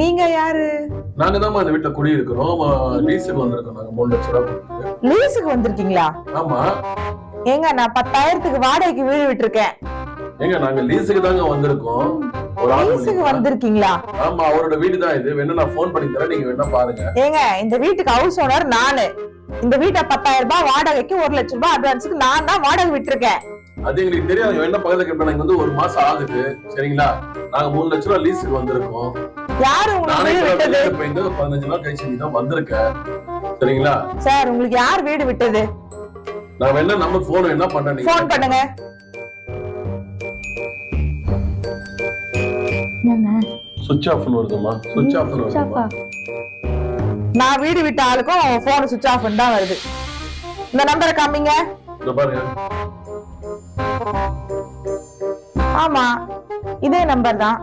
நீங்க யாரு? நாங்க தான் இந்த வீட்டுல குடி இருக்கிறோம் லீஸுக்கு வந்திருக்கோம். நாங்க மூணு லட்ச ரூபா கொடுத்து. லீஸுக்கு வந்திருக்கீங்களா? ஆமா. ஏங்க நான் பத்தாயிரத்துக்கு வாடகைக்கு வீடு விட்டுருக்கேன். ஏங்க நாங்க லீஸுக்கு தாங்க வந்திருக்கோம். ஒரு லீஸுக்கு. வந்திருக்கீங்களா? ஆமா அவரோட வீடு தான் இது. வேணா நான் ஃபோன் பண்ணி தரேன். நீங்க வேணா பாருங்க. ஏங்க இந்த வீட்டுக்கு ஹவுஸ் ஓனர் நானு. இந்த வீட்டை பத்தாயிரம் ரூபாய் வாடகைக்கு ஒரு லட்சம் ரூபாய் அட்வான்ஸுக்கு நான் தான் வாடகை விட்டுருக்கேன். அது எங்களுக்கு தெரியாது. வேணா பக்கத்துல கேட்பேன் எனக்கு வந்து ஒரு மாசம் ஆகுது. சரிங்களா? நாங்க மூணு லட்ச ரூபா லீஸுக்கு வந்திருக்கோம். யாரு உங்களுக்கு பதினஞ்சு நாள் கழிச்சு நீ தான் வந்திருக்க. சரிங்களா? சார் உங்களுக்கு யார் வீடு விட்டது? நான் வேணா நம்ம போன் என்ன பண்றேன் நீங்க? போன் பண்ணுங்க. சுவிட்ச் ஆஃப்னு வருதுமா சுவிட்ச் ஆஃப்னு வருதுமா நான் வீடு விட்ட ஆளுக்கும் போன் சுவிச் ஆஃப் தான் வருது. இந்த நம்பரை காமிங்க. பாருங்க. ஆமா. இதே நம்பர் தான்